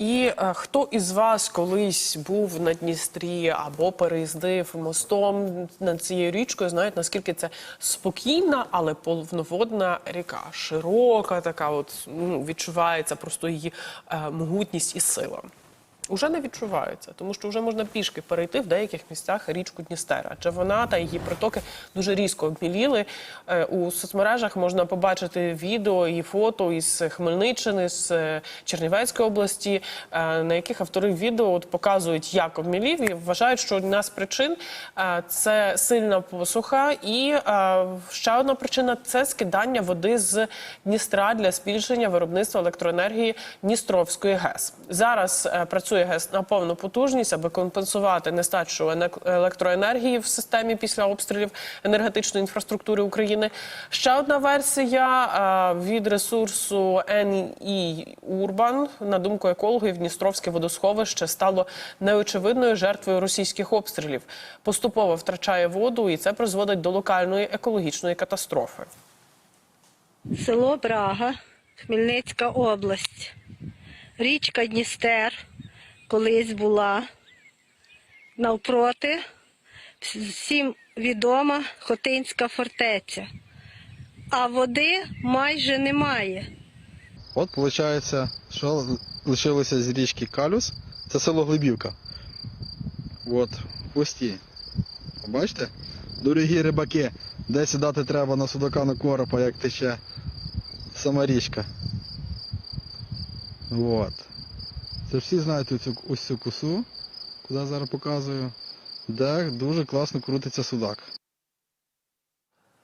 І е, хто із вас колись був на Дністрі або переїздив мостом над цією річкою, знають наскільки це спокійна, але повноводна ріка, широка, така, от ну, відчувається просто її е, могутність і сила. Уже не відчувається, тому що вже можна пішки перейти в деяких місцях річку Дністер. Адже вона та її притоки дуже різко обміліли. Е, У соцмережах можна побачити відео і фото із Хмельниччини, з е, Чернівецької області, е, на яких автори відео от показують, як обмілів, і вважають, що одна з причин це сильна посуха, і ще одна причина це скидання води з Дністра для збільшення виробництва електроенергії Дністровської ГЕС. Зараз е, працює ГЕС на повну потужність, аби компенсувати нестачу електроенергії в системі після обстрілів енергетичної інфраструктури України. Ще одна версія е, від ресурсу NE Urban. На думку екологів, Дністровське водосховище стало неочевидною жертвою російських обстрілів. Поступово втрачає воду, і це призводить до локальної екологічної катастрофи. Село Брага, Хмельницька область. Річка Дністер колись була. Навпроти всім відома Хотинська фортеця. А води майже немає. От виходить, що лишилося з річки Калюс, це село Глибівка. От, пусті. Бачите? Дорогі рибаки, де сідати треба на судака на коропа, як тече сама річка. От. Це всі знають оцю, ось цю косу, куди зараз показую, де дуже класно крутиться судак.